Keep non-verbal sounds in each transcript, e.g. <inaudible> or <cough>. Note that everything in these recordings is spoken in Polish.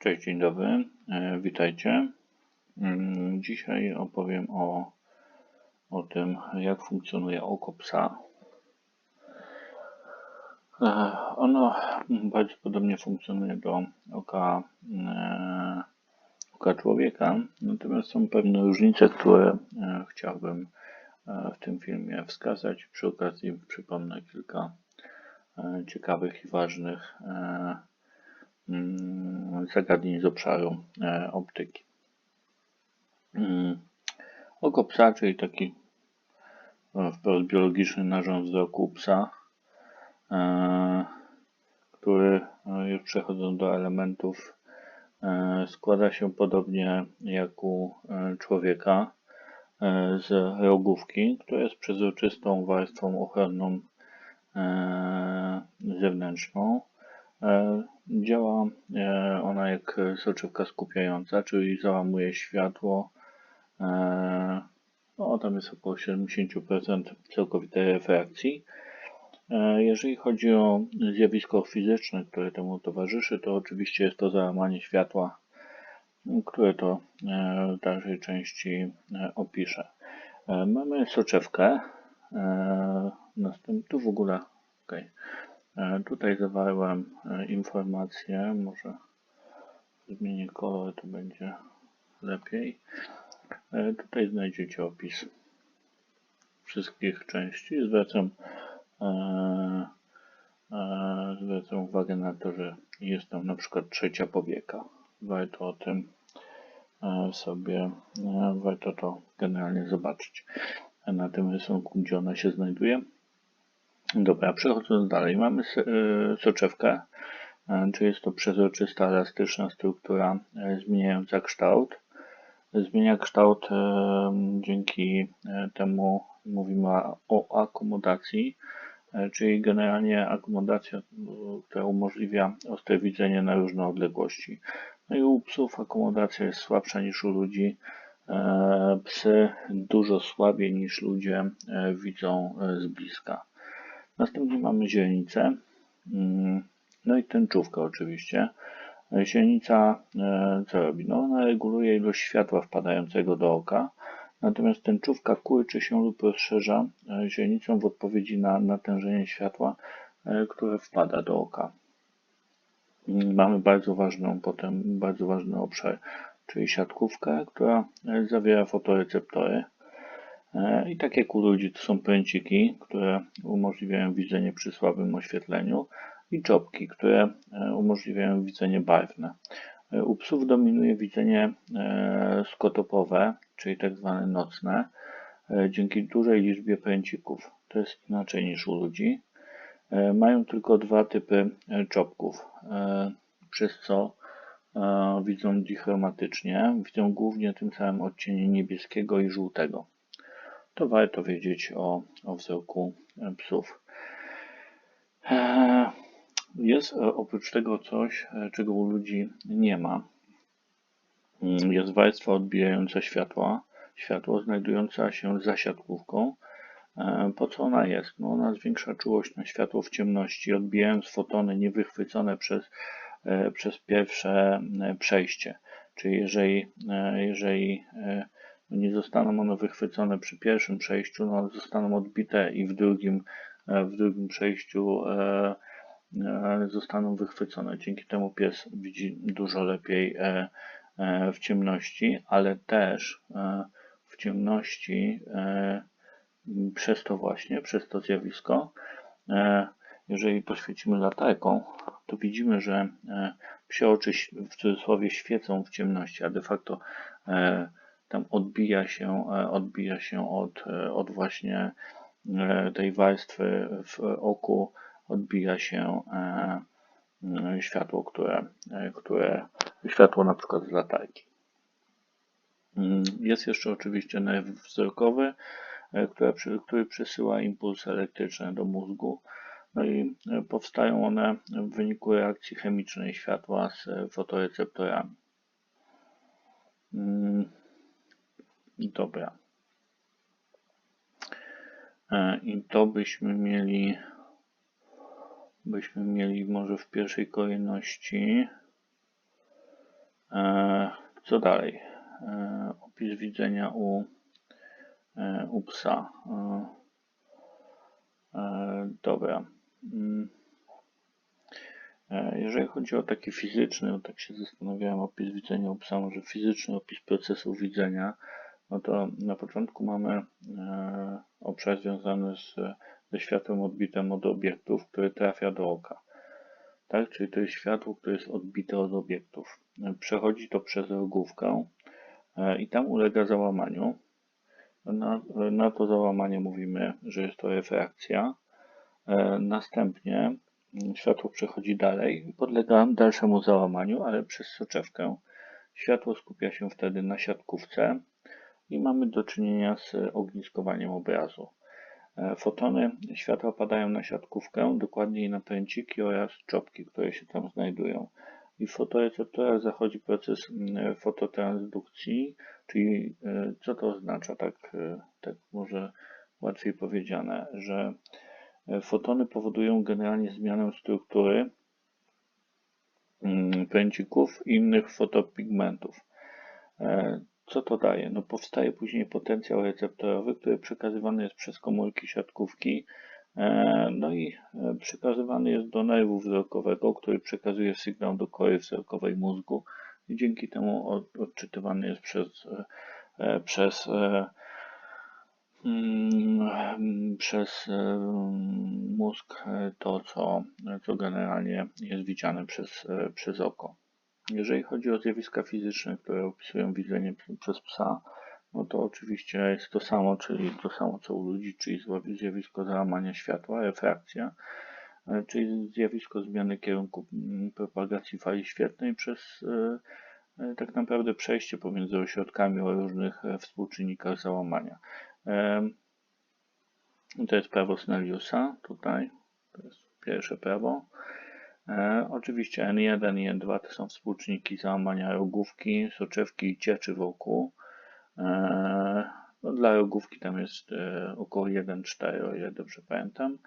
Cześć, dzień dobry, e, witajcie. Mm, Dzisiaj opowiem o, o tym, jak funkcjonuje oko psa. E, Ono bardzo podobnie funkcjonuje do oka, e, oka człowieka, natomiast są pewne różnice, które chciałbym w tym filmie wskazać. Przy okazji przypomnę kilka ciekawych i ważnych zagadnień z obszaru e, optyki. Mm, Oko psa, czyli taki e, wprost biologiczny narząd wzroku psa, e, który już przechodząc do elementów składa się podobnie jak u człowieka z rogówki, która jest przezroczystą warstwą ochronną zewnętrzną. Działa e, ona jak soczewka skupiająca, czyli załamuje światło. e, No, tam jest około 70% całkowitej refrakcji. E, Jeżeli chodzi o zjawisko fizyczne, które temu towarzyszy, to oczywiście jest to załamanie światła, które to w dalszej części opiszę. Mamy soczewkę. e, Następ, tu w ogóle, okej. E, Tutaj zawarłem e, informacje, może zmienię kolor, to będzie lepiej. E, Tutaj znajdziecie opis wszystkich części. Zwracam, zwracam uwagę na to, że jest tam na przykład trzecia powieka. Warto o tym sobie, warto to generalnie zobaczyć na tym rysunku, gdzie ona się znajduje. Dobra, przechodząc dalej, mamy e, soczewkę, e, czyli jest to przezroczysta, elastyczna struktura e, zmieniająca kształt. Zmienia kształt dzięki temu mówimy o- akomodacji, czyli generalnie akomodacja, która umożliwia ostre widzenie na różne odległości. No i u psów akomodacja jest słabsza niż u ludzi. Psy dużo słabiej niż ludzie widzą z bliska. Następnie mamy źrenicę, mm, no i tęczówkę oczywiście. Źrenica e, co robi? No ona reguluje ilość światła wpadającego do oka, natomiast tęczówka kurczy się lub rozszerza e, źrenicą w odpowiedzi na natężenie światła, e, które wpada do oka. Mm, Mamy bardzo ważną potem, bardzo ważny obszar, czyli siatkówkę, która e, zawiera fotoreceptory. E, I tak jak u ludzi to są pręciki, które umożliwiają widzenie przy słabym oświetleniu i czopki, które e, umożliwiają widzenie barwne. E, U psów dominuje widzenie skotopowe, czyli tak zwane nocne, dzięki dużej liczbie pręcików. To jest inaczej niż u ludzi. Mają tylko dwa typy czopków, przez co widzą dichromatycznie. Widzą głównie tym samym odcienie niebieskiego i żółtego to warto wiedzieć o, o wzroku e, psów. E, Jest e, oprócz tego coś, czego u ludzi nie ma. Mm, Jest warstwa odbijająca światła, światło znajdująca się za siatkówką. Po co ona jest? No ona zwiększa czułość na światło w ciemności, odbijając fotony niewychwycone przez, przez pierwsze przejście. Czyli jeżeli, jeżeli nie zostaną one wychwycone przy pierwszym przejściu, no zostaną odbite i w drugim, e, w drugim przejściu e, e, zostaną wychwycone. Dzięki temu pies widzi dużo lepiej w ciemności, ale też w ciemności przez to właśnie, przez to zjawisko, jeżeli poświecimy latarką, to widzimy, że psie oczy w cudzysłowie świecą w ciemności, a de facto tam odbija się, e, odbija się od, e, od właśnie e, tej warstwy w oku, odbija się światło, które, które światło na przykład z latarki. Mm, Jest jeszcze oczywiście nerw wzrokowy, który przesyła impulsy elektryczne do mózgu. No i powstają one w wyniku reakcji chemicznej światła z fotoreceptorami. Dobra. E, I to byśmy mieli, byśmy mieli może w pierwszej kolejności E, Co dalej? E, Opis widzenia u, u psa. Dobra. Mm. Jeżeli chodzi o taki fizyczny, tak się zastanawiałem, opis widzenia u psa, może fizyczny opis procesu widzenia, no to na początku mamy e, obszar związany z, ze światłem odbitym od obiektów, który trafia do oka. Tak, czyli to jest światło, które jest odbite od obiektów. Przechodzi to przez rogówkę e, i tam ulega załamaniu. Na, na to załamanie mówimy, że jest to refrakcja. E, Następnie światło przechodzi dalej, podlega dalszemu załamaniu, ale przez soczewkę. Światło skupia się wtedy na siatkówce i mamy do czynienia z ogniskowaniem obrazu. E, Fotony światła padają na siatkówkę, dokładniej na pręciki oraz czopki, które się tam znajdują. I w fotoreceptorach zachodzi proces fototransdukcji, czyli e, co to oznacza, tak, e, tak może łatwiej powiedziane, że fotony powodują generalnie zmianę struktury pręcików i innych fotopigmentów. Co to daje? No powstaje później potencjał receptorowy, który przekazywany jest przez komórki siatkówki, e, no i e, przekazywany jest do nerwu wzrokowego, który przekazuje sygnał do kory wzrokowej mózgu i dzięki temu od- odczytywany jest przez, e, przez mm, przez mózg to, co, co generalnie jest widziane przez, przez oko. Jeżeli chodzi o zjawiska fizyczne, które opisują widzenie przez psa, no to oczywiście jest to samo, czyli to samo co u ludzi, czyli zjawisko załamania światła, refrakcja, e, czyli zjawisko zmiany kierunku propagacji fali świetlnej przez e, e, tak naprawdę przejście pomiędzy ośrodkami o różnych współczynnikach załamania. To jest prawo Snelliusa tutaj, to jest pierwsze prawo. E, oczywiście N1 i N2 to są współczynniki załamania rogówki, soczewki i cieczy wokół. E, no, dla rogówki tam jest e, około 1,4 o ile dobrze pamiętam.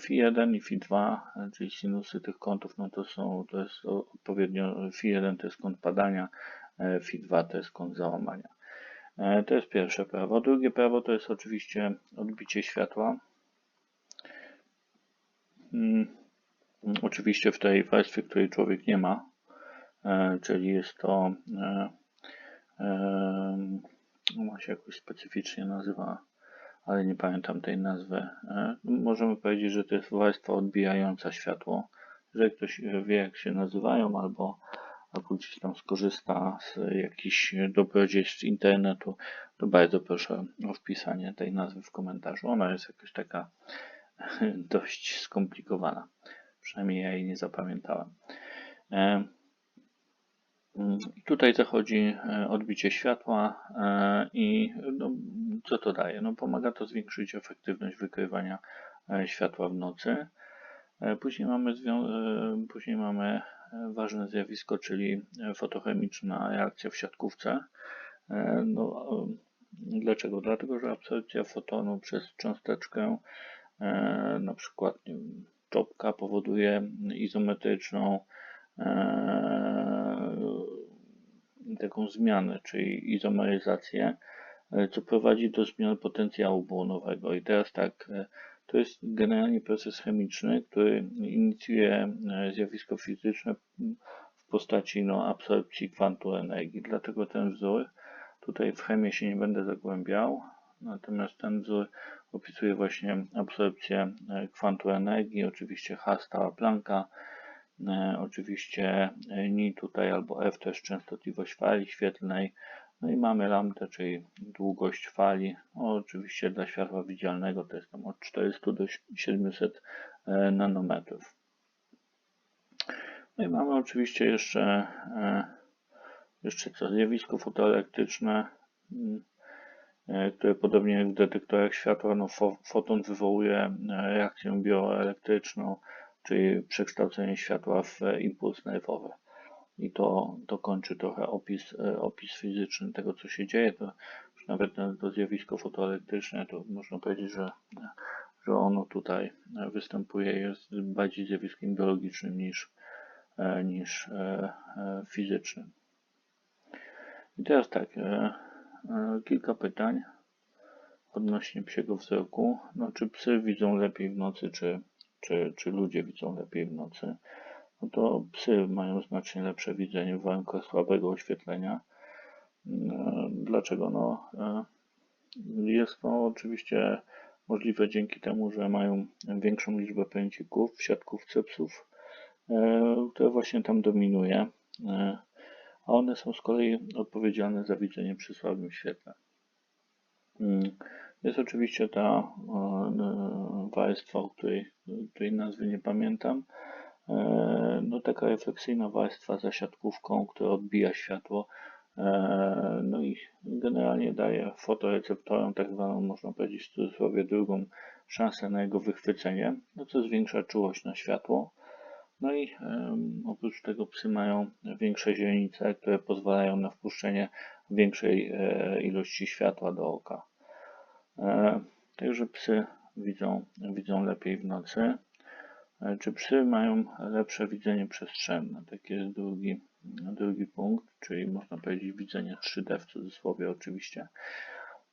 Fi 1 i Fi 2, czyli sinusy tych kątów, no to są, to jest odpowiednio, Fi 1 to jest kąt padania, Fi 2 to jest kąt załamania. To jest pierwsze prawo. Drugie prawo to jest oczywiście odbicie światła. Mm. Oczywiście w tej warstwie, której człowiek nie ma, e, czyli jest to, e, e, ona się jakoś specyficznie nazywa, ale nie pamiętam tej nazwy. Możemy powiedzieć, że to jest warstwa odbijająca światło. Jeżeli ktoś wie, jak się nazywają, albo, albo gdzieś tam skorzysta z jakichś dobrodziejstw internetu, to bardzo proszę o wpisanie tej nazwy w komentarzu. Ona jest jakaś taka <laughs> dość skomplikowana. Przynajmniej ja jej nie zapamiętałem. E, mm, I tutaj zachodzi e, odbicie światła e, i no, co to daje? No, pomaga to zwiększyć efektywność wykrywania światła w nocy. Później mamy, później mamy ważne zjawisko, czyli fotochemiczna reakcja w siatkówce. No, dlaczego? Dlatego, że absorpcja fotonu przez cząsteczkę, na przykład nie wiem, czopka powoduje izometryczną e, taką zmianę, czyli izomeryzację, co prowadzi do zmian potencjału błonowego. I teraz tak, e, to jest generalnie proces chemiczny, który inicjuje e, zjawisko fizyczne w postaci no, absorpcji kwantu energii. Dlatego ten wzór, tutaj w chemię się nie będę zagłębiał, natomiast ten wzór opisuje właśnie absorpcję e, kwantu energii, oczywiście H stała Plancka, e, oczywiście e, ni tutaj albo F to jest częstotliwość fali świetlnej, no i mamy lambda, czyli długość fali, oczywiście dla światła widzialnego to jest tam od 400 do 700 e, nanometrów. No i mamy oczywiście jeszcze, jeszcze co, zjawisko fotoelektryczne, e, które podobnie jak w detektorach światła, no fo, foton wywołuje e, reakcję bioelektryczną, czyli przekształcenie światła w e, impuls nerwowy. I to, to kończy trochę opis, opis fizyczny tego, co się dzieje. To już nawet na to zjawisko fotoelektryczne, to można powiedzieć, że, że ono tutaj występuje, jest bardziej zjawiskiem biologicznym niż, niż fizycznym. I teraz tak, kilka pytań odnośnie psiego wzroku. No, czy psy widzą lepiej w nocy, czy, czy, czy ludzie widzą lepiej w nocy? No to psy mają znacznie lepsze widzenie w warunkach słabego oświetlenia. Dlaczego? No, jest to oczywiście możliwe dzięki temu, że mają większą liczbę pędzików w siatkówce psów, e, właśnie tam dominuje, e, a one są z kolei odpowiedzialne za widzenie przy słabym świetle. Mm, jest oczywiście ta e, warstwa, o której, której nazwy nie pamiętam, no taka refleksyjna warstwa za siatkówką, która odbija światło, E, no i generalnie daje fotoreceptorom tak zwaną, można powiedzieć w cudzysłowie, drugą szansę na jego wychwycenie, no co zwiększa czułość na światło. No i oprócz tego psy mają większe źrenice, które pozwalają na wpuszczenie większej e, ilości światła do oka. E, także psy widzą, widzą lepiej w nocy. E, czy psy mają lepsze widzenie przestrzenne? Taki jest drugi drugi punkt, czyli można powiedzieć widzenie 3D w cudzysłowie oczywiście.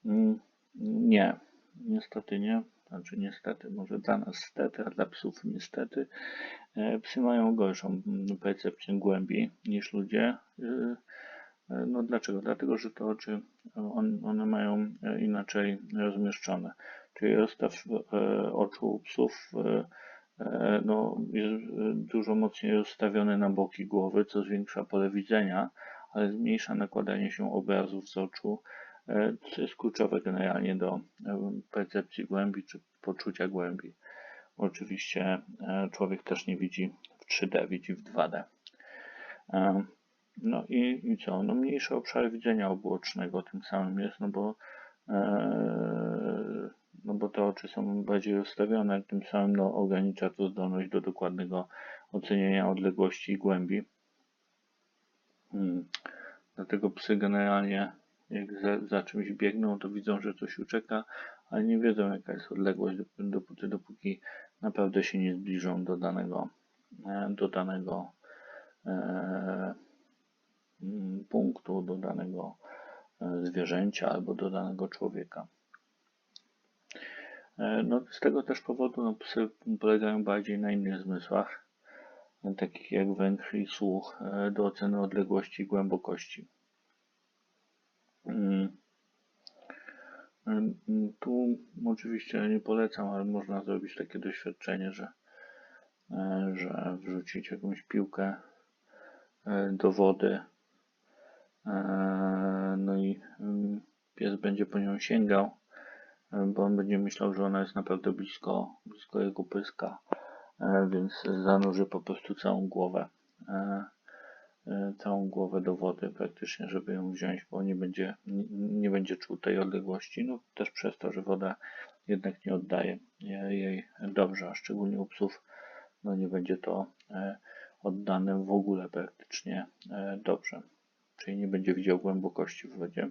Mm, nie, niestety nie. Znaczy niestety, może dla nas stety, a dla psów niestety. E, psy mają gorszą percepcję głębi niż ludzie. E, e, no dlaczego? Dlatego, że te oczy one mają inaczej rozmieszczone. Czyli rozstaw oczu psów no, jest dużo mocniej rozstawiony na boki głowy, co zwiększa pole widzenia, ale zmniejsza nakładanie się obrazów z oczu, co jest kluczowe generalnie do percepcji głębi czy poczucia głębi. Oczywiście człowiek też nie widzi w 3D, widzi w 2D. No i, i co? No mniejsze obszary widzenia obuocznego tym samym jest, no bo no bo te oczy są bardziej rozstawione, tym samym no, ogranicza to zdolność do dokładnego ocenienia odległości i głębi. Hmm. Dlatego psy generalnie jak za, za, czymś biegną, to widzą, że coś ucieka, ale nie wiedzą jaka jest odległość, dopóty, dopóki naprawdę się nie zbliżą do danego, e, do danego e, mm, punktu, do danego e, zwierzęcia albo do danego człowieka. E, no, z tego też powodu no, psy polegają bardziej na innych zmysłach, takich jak węch i słuch, do oceny odległości i głębokości. Mm. E, tu oczywiście nie polecam, ale można zrobić takie doświadczenie, że, że wrzucić jakąś piłkę do wody, no i mm, pies będzie po nią sięgał bo on będzie myślał, że ona jest naprawdę blisko, blisko jego pyska, e, więc zanurzy po prostu całą głowę, e, e, całą głowę do wody praktycznie, żeby ją wziąć, bo nie będzie, nie będzie czuł tej odległości, no też przez to, że woda jednak nie oddaje jej dobrze, a szczególnie u psów, no nie będzie to oddane w ogóle praktycznie dobrze, czyli nie będzie widział głębokości w wodzie.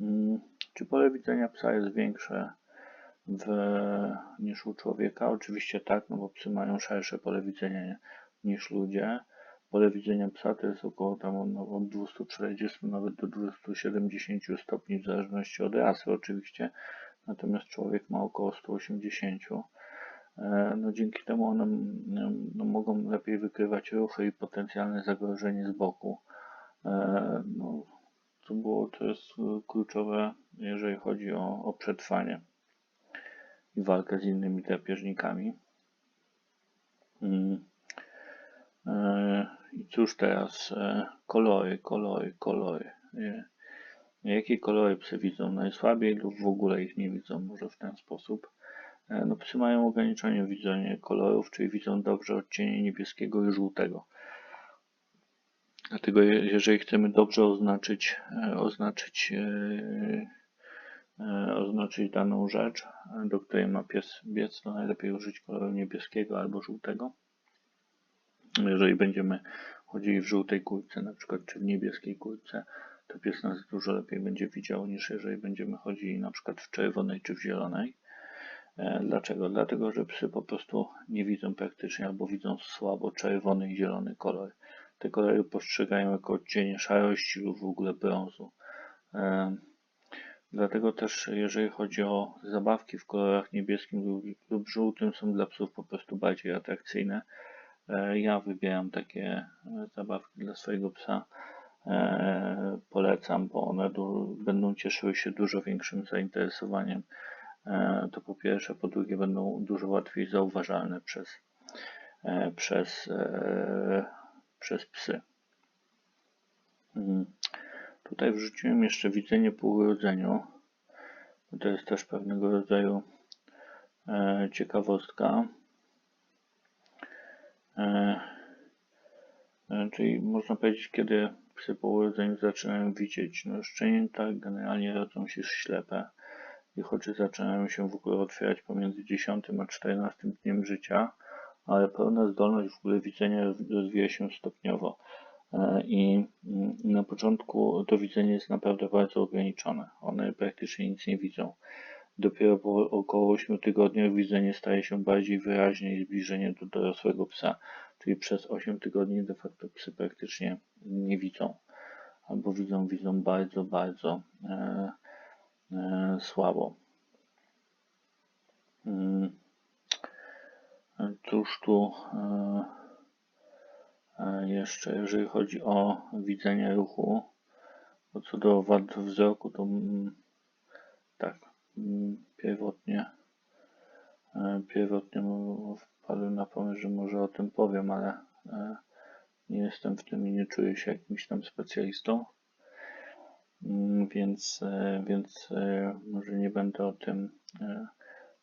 Mm. Czy pole widzenia psa jest większe w, niż u człowieka? Oczywiście tak, no bo psy mają szersze pole widzenia niż ludzie. Pole widzenia psa to jest około tam no, od 240 nawet do 270 stopni w zależności od rasy oczywiście. Natomiast człowiek ma około 180. E, no, dzięki temu one no, mogą lepiej wykrywać ruchy i potencjalne zagrożenie z boku. E, no, to było, to jest kluczowe, jeżeli chodzi o, o przetrwanie i walkę z innymi drapieżnikami. Mm. E, I cóż teraz? E, kolory, kolory, kolory. Jakie kolory psy widzą najsłabiej lub w ogóle ich nie widzą? Może w ten sposób. E, no, psy mają ograniczone widzenie kolorów, czyli widzą dobrze odcienie niebieskiego i żółtego. Dlatego jeżeli chcemy dobrze oznaczyć, e, oznaczyć, oznaczyć daną rzecz, do której ma pies biec, to najlepiej użyć koloru niebieskiego albo żółtego. Jeżeli będziemy chodzili w żółtej kurce, na przykład, czy w niebieskiej kurce, to pies nas dużo lepiej będzie widział niż jeżeli będziemy chodzili na przykład w czerwonej czy w zielonej. E, Dlaczego? Dlatego, że psy po prostu nie widzą praktycznie albo widzą słabo czerwony i zielony kolor. Te kolory postrzegają jako odcienie szarości lub w ogóle brązu. E, Dlatego też, jeżeli chodzi o zabawki w kolorach niebieskim lub, lub żółtym, są dla psów po prostu bardziej atrakcyjne. E, Ja wybieram takie e, zabawki dla swojego psa. E, Polecam, bo one będą cieszyły się dużo większym zainteresowaniem. To po pierwsze, po drugie będą dużo łatwiej zauważalne przez, przez, przez psy. Mm. Tutaj wrzuciłem jeszcze widzenie po urodzeniu. To jest też pewnego rodzaju ciekawostka. E, e, czyli można powiedzieć, kiedy psy po urodzeniu zaczynają widzieć. No, szczenięta generalnie rodzą się ślepe. Ich oczy zaczynają się w ogóle otwierać pomiędzy 10 a 14 dniem życia, ale pełna zdolność w ogóle widzenia rozwija się stopniowo. E, I mm, na początku to widzenie jest naprawdę bardzo ograniczone. One praktycznie nic nie widzą. Dopiero po około 8 tygodniach widzenie staje się bardziej wyraźne i zbliżenie do dorosłego psa. Czyli przez 8 tygodni de facto psy praktycznie nie widzą. Albo widzą, widzą bardzo, bardzo e, e, słabo. Mm. Cóż tu e, e, jeszcze, jeżeli chodzi o widzenie ruchu, to co do wad wzroku, to mm, tak, pierwotnie, e, pierwotnie wpadłem na pomysł, że może o tym powiem, ale e, nie jestem w tym i nie czuję się jakimś tam specjalistą. Mm, Więc, e, więc może nie będę o tym,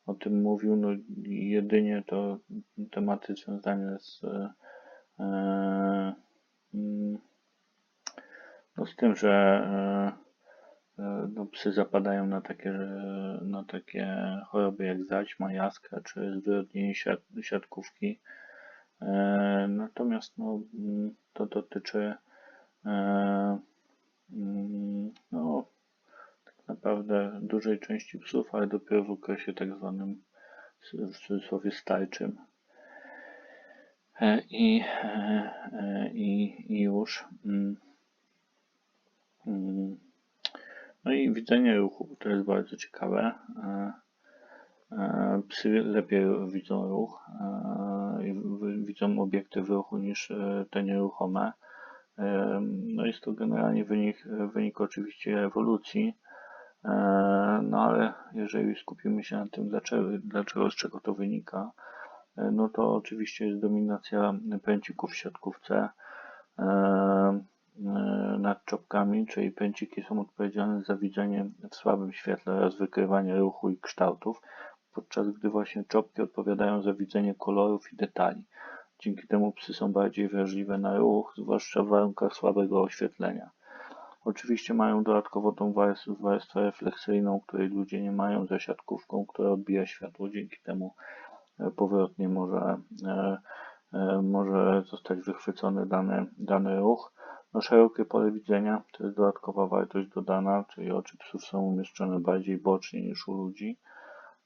o tym mówił. No, jedynie to tematy związane z, mm, no, z tym, że no, psy zapadają na takie, e, na takie choroby jak zaćma, jaskra czy zwyrodnienie siat, siatkówki. E, Natomiast no, to dotyczy e, mm, no, tak naprawdę dużej części psów, ale dopiero w okresie tak zwanym w cudzysłowie starczym. E, I, e, e, i, i już. mm, mm. No i widzenie ruchu, to jest bardzo ciekawe. E, e, Psy lepiej widzą ruch e, widzą obiekty w ruchu niż te nieruchome. No jest to generalnie wynik, wynik oczywiście ewolucji. No ale jeżeli skupimy się na tym, dlaczego, dlaczego z czego to wynika, no to oczywiście jest dominacja pęcików w siatkówce nad czopkami, czyli pęciki są odpowiedzialne za widzenie w słabym świetle oraz wykrywanie ruchu i kształtów, podczas gdy właśnie czopki odpowiadają za widzenie kolorów i detali. Dzięki temu psy są bardziej wrażliwe na ruch, zwłaszcza w warunkach słabego oświetlenia. Oczywiście mają dodatkowo tą warstwę refleksyjną, której ludzie nie mają za siatkówką, która odbija światło. Dzięki temu e, powrotnie może, e, e, może zostać wychwycony dany, dany ruch. No, szerokie pole widzenia to jest dodatkowa wartość dodana, czyli oczy psów są umieszczone bardziej bocznie niż u ludzi,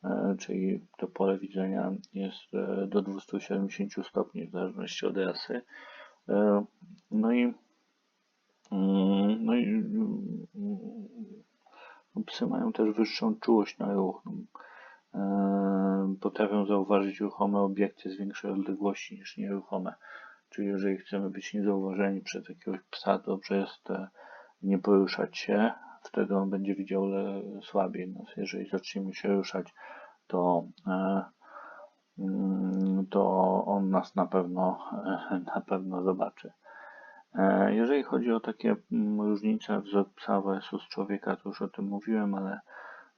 e, czyli to pole widzenia jest e, do 270 stopni w zależności od rasy. E, No i Mm, No i mm, mm, psy mają też wyższą czułość na ruch. Potrafią zauważyć ruchome obiekty z większej odległości niż nieruchome. Czyli jeżeli chcemy być niezauważeni przez jakiegoś psa, to dobrze jest e, nie poruszać się, wtedy on będzie widział słabiej. No, jeżeli zaczniemy się ruszać, to, e, mm, to on nas na pewno, <laughs> na pewno zobaczy. E, Jeżeli chodzi o takie mm, różnice wzrok psa versus człowieka, to już o tym mówiłem, ale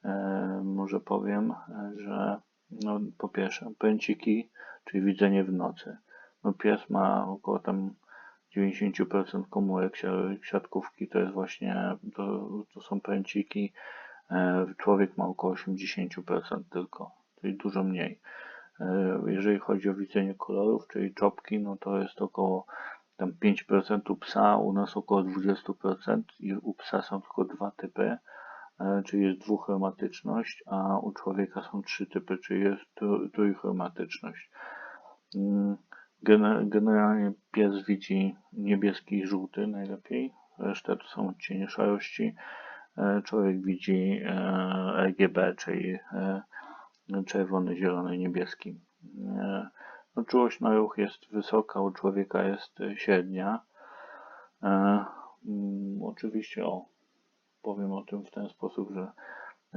e, może powiem, że no, po pierwsze pęciki, czyli widzenie w nocy. No, pies ma około tam 90% komórek si- siatkówki, to jest właśnie, to, to są pęciki. E, Człowiek ma około 80% tylko, czyli dużo mniej. E, Jeżeli chodzi o widzenie kolorów, czyli czopki, no to jest około tam 5% u psa, u nas około 20% i u psa są tylko dwa typy. e, czyli jest dwuchromatyczność, a u człowieka są trzy typy, czyli jest trój- trójchromatyczność. Gene- Generalnie pies widzi niebieski i żółty najlepiej, reszta to są odcienie szarości. E, Człowiek widzi e, RGB, czyli e, czerwony, zielony, niebieski. E, No, czułość na ruch jest wysoka, u człowieka jest e, średnia. E, mm, Oczywiście o, powiem o tym w ten sposób, że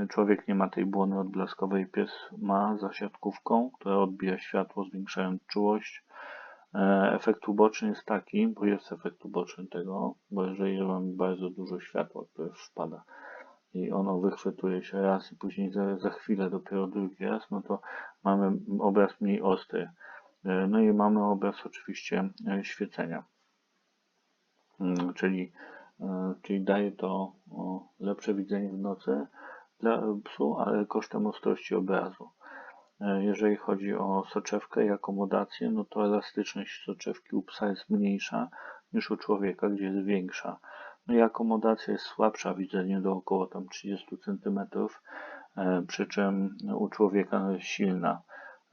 człowiek nie ma tej błony odblaskowej, pies ma za siatkówką, która odbija światło, zwiększając czułość. E, Efekt uboczny jest taki, bo jest efekt uboczny tego, bo jeżeli mamy bardzo dużo światła, które wpada i ono wychwytuje się raz i później za, za chwilę dopiero drugi raz, no to mamy obraz mniej ostry. E, No i mamy obraz oczywiście e, świecenia. Mm, Czyli, czyli daje to lepsze widzenie w nocy dla psu, ale kosztem ostrości obrazu. E, Jeżeli chodzi o soczewkę i akomodację, no to elastyczność soczewki u psa jest mniejsza niż u człowieka, gdzie jest większa. No i akomodacja jest słabsza, widzenie do około tam 30 cm, przy czym u człowieka jest silna.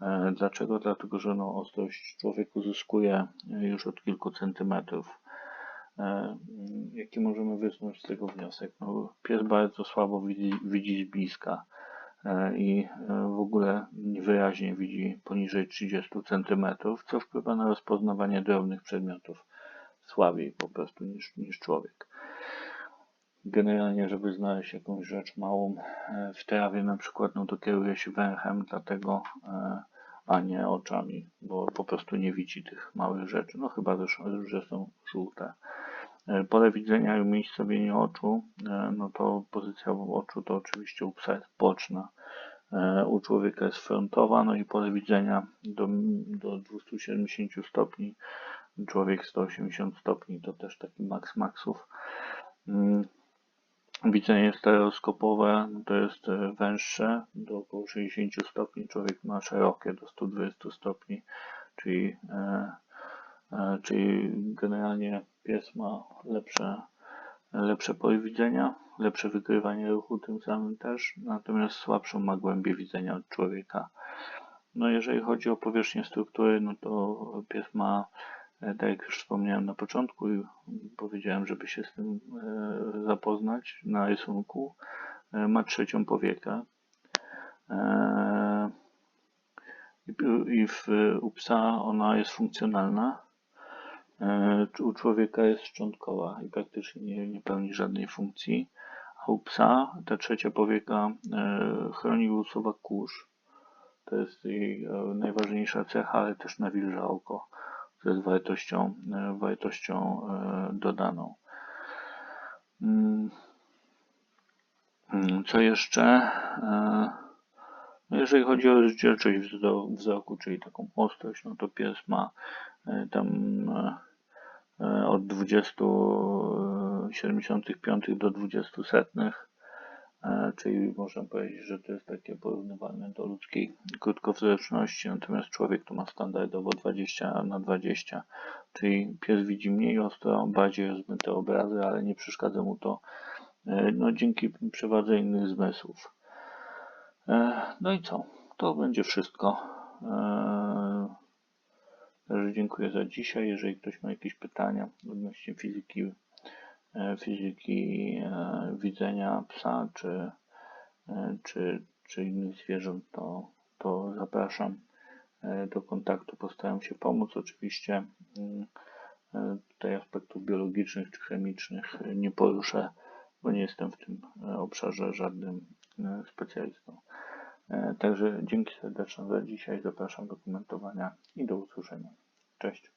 E, Dlaczego? Dlatego, że no, ostrość człowiek uzyskuje już od kilku centymetrów. E, Jaki możemy wysnuć z tego wniosek? No, pies bardzo słabo widzi, widzi z bliska e, i e, w ogóle wyraźnie widzi poniżej 30 cm, co wpływa na rozpoznawanie drobnych przedmiotów słabiej po prostu niż, niż człowiek. Generalnie, żeby znaleźć jakąś rzecz małą e, w trawie na przykład, no to kieruje się węchem, dlatego, e, a nie oczami, bo po prostu nie widzi tych małych rzeczy, no chyba, że są żółte. E, Pole widzenia i umiejscowienie oczu, e, no to pozycja oczu to oczywiście u psa jest boczna, e, u człowieka jest frontowa, no i pole widzenia do, do 270 stopni, człowiek 180 stopni to też taki maks maksów. Mm, Widzenie stereoskopowe to jest węższe do około 60 stopni, człowiek ma szerokie do 120 stopni, czyli, czyli generalnie pies ma lepsze, lepsze pole widzenia, lepsze wykrywanie ruchu tym samym też, natomiast słabszą ma głębię widzenia od człowieka. No jeżeli chodzi o powierzchnię struktury, no to pies ma, e, tak jak już wspomniałem na początku i powiedziałem, żeby się z tym e, zapoznać na rysunku, e, ma trzecią powiekę. I- w, u psa ona jest funkcjonalna, u człowieka jest szczątkowa i praktycznie nie, nie pełni żadnej funkcji. A u psa ta trzecia powieka e, chroni głosowa kurz. To jest jej e, najważniejsza cecha, ale też nawilża oko, co jest wartością, e, wartością e, dodaną. Mm. Mm, Co jeszcze? E, no Jeżeli chodzi o rozdzielczość wzro- wzroku, czyli taką ostrość, no to pies ma e, tam e, e, od 20,75 do 20 setnych, e, czyli można powiedzieć, że to jest takie porównywalne do ludzkiej krótkowzroczności, natomiast człowiek to ma standardowo 20 na 20, czyli pies widzi mniej ostro, bardziej rozmyte obrazy, ale nie przeszkadza mu to e, no, dzięki przewadze innych zmysłów. E, No i co? To będzie wszystko. Także dziękuję za dzisiaj. Jeżeli ktoś ma jakieś pytania odnośnie fizyki, e, fizyki e, widzenia psa czy, e, czy, czy innych zwierząt, to, to zapraszam do kontaktu. Postaram się pomóc. Oczywiście mm, tutaj aspektów biologicznych czy chemicznych nie poruszę, bo nie jestem w tym obszarze żadnym specjalistą. E, Także dzięki serdeczne za dzisiaj. Zapraszam do komentowania i do usłyszenia. Cześć.